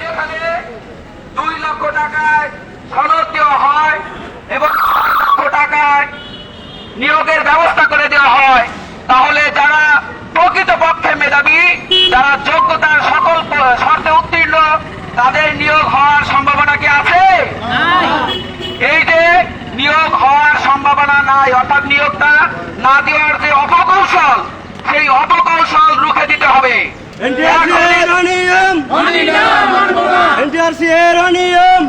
যেখানে দুই লক্ষ টাকায় সনদ দেওয়া হয় এবং লক্ষ টাকায় নিয়োগের ব্যবস্থা করে দেওয়া হয় তাহলে যারা প্রকৃত পক্ষে মেধাবী যারা যোগ্যতার সকল শর্তে উত্তীর্ণ তাদের নিয়োগ হওয়ার সম্ভাবনা কি আছে? এই যে নিয়োগ হওয়ার সম্ভাবনা নাই অর্থাৎ নিয়োগটা না দেওয়ার যে অপকৌশল সেই অপকৌশল রুখে দিতে হবে। অনিয়ম।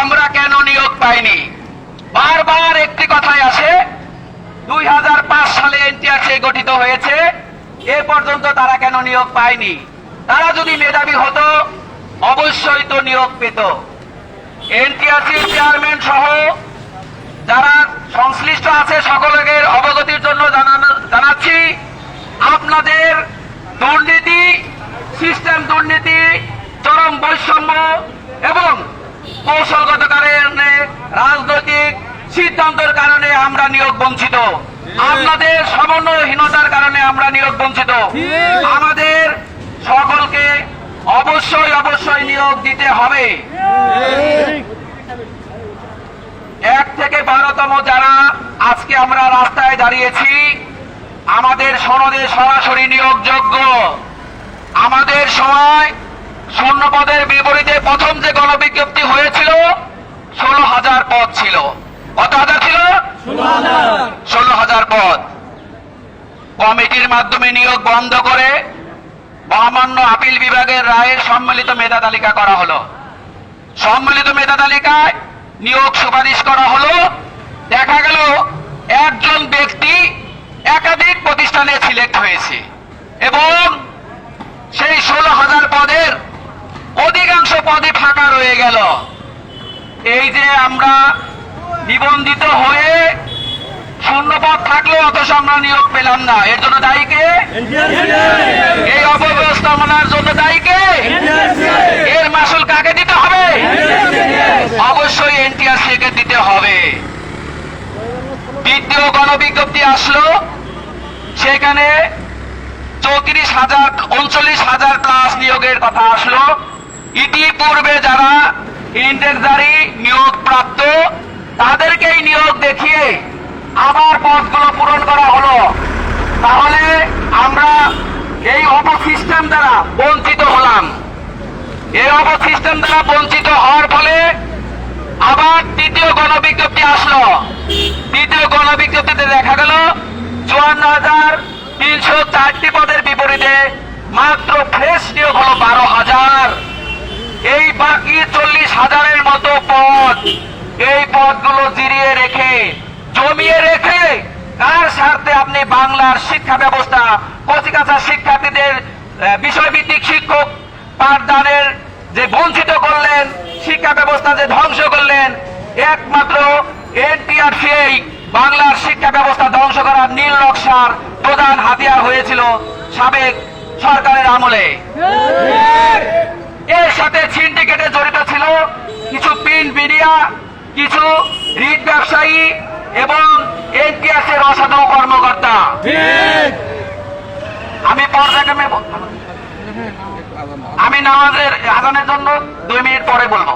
আমরা কেন নিয়োগ পাইনি? বারবার একটি কথাই আসে দুই সালে এনটিআরসি গঠিত হয়েছে এ পর্যন্ত তারা কেন নিয়োগ পায়নি? তারা যদি মেধাবী হতো অবশ্যই তো নিয়োগ পেত। এনটিআরসি চেয়ারম্যান সহ যারা সংশ্লিষ্ট আছে সকলের অবগতির জন্য জানানো জানাচ্ছি আপনাদের দুর্নীতি সিস্টেম দুর্নীতি চরম বৈষম্য এবং কৌশলগত কারণে রাজনৈতিক সিদ্ধান্তের কারণে আমরা নিয়োগ বঞ্চিত। আপনাদের সমন্বয়হীনতার কারণে আমরা নিয়োগ বঞ্চিত। আমাদের সকলকে অবশ্যই অবশ্যই নিয়োগ দিতে হবে। এক থেকে বারোতম যারা আজকে আমরা রাস্তায় দাঁড়িয়েছি, আমাদের সনদে সরাসরি নিয়োগযোগ্য। আমাদের সময় শূন্যপদের বিপরীতে প্রথম যে গণবিজ্ঞপ্তি হয়েছিল ষোলো হাজার পদ ছিল। কত হাজার ছিল? ষোলো হাজার। পদ। কমিটির মাধ্যমে নিয়োগ বন্ধ করে মহামান্য আপিল বিভাগের রায়ের সম্মিলিত মেধা তালিকা করা হলো। সম্মিলিত মেধা তালিকায় নিয়োগ সুপারিশ করা হলো। দেখা গেল একজন ব্যক্তি একাধিক প্রতিষ্ঠানে সিলেক্ট হয়েছে এবং ষোলো হাজার পদের অধিকাংশ পদে ফাঁকা রয়ে গেল। এই যে আমরা নিবন্ধিত হয়ে শূন্যপদ থাকলেও অথচ আমরা নিয়োগ পেলাম না। এর জন্য দায়ী কে? এই অব্যবস্থাপনার জন্য দায়ী কে? এর মাসুল কাকে দিতে হবে? অবশ্যই এনটিআরসি কে দিতে হবে। দ্বিতীয় গণবিজ্ঞপ্তি আসলো। সেখানে চৌত্রিশ হাজার, উনচল্লিশ হাজার ক্লাস নিয়োগের কথা আসলো। ইতিপূর্বে যারা ইন্ডেক্সদারি নিয়োগ প্রাপ্ত তাদেরকেই নিয়োগ দেখিয়ে আবার পদগুলো পূরণ করা হলো। তাহলে আমরা এই অপসিস্টেম দ্বারা বঞ্চিত হলাম। এই অপসিস্টেম দ্বারা বঞ্চিত হওয়ার ফলে আবার তৃতীয় গণবিজ্ঞপ্তি আসলো। তৃতীয় গণবিজ্ঞপ্তিতে দেখা গেল, চুয়ান্ন হাজার তিনশো চারটি পদের মাত্র ফ্রেশ নিয়োগ হলো বারো হাজার। এই বাকি চল্লিশ হাজারের মতো পদ এই পদগুলো জিরিয়ে রেখে, জমিয়ে রেখে কার স্বার্থে আপনি বাংলার শিক্ষা ব্যবস্থা কচিকাছা শিক্ষার্থীদের বিষয়ভিত্তিক শিক্ষক পাঠদানের যে বঞ্চিত করলেন, শিক্ষা ব্যবস্থা যে ধ্বংস করলেন, একমাত্র এনটিআরসি বাংলার শিক্ষা ব্যবস্থা ধ্বংস করার নীল নকশার প্রধান হাতিয়ার হয়েছিল সাবেক সরকারের আমলে। এর সাথে সিন্ডিকেটে জড়িত ছিল কিছু প্রিন্ট মিডিয়া কিছু রিট ব্যবসায়ী এবং এনটিএস এর অসাধু কর্মকর্তা। আমি পর্যায়ক্রমে আমি নামাজের আজানের জন্য দুই মিনিট পরে বলব।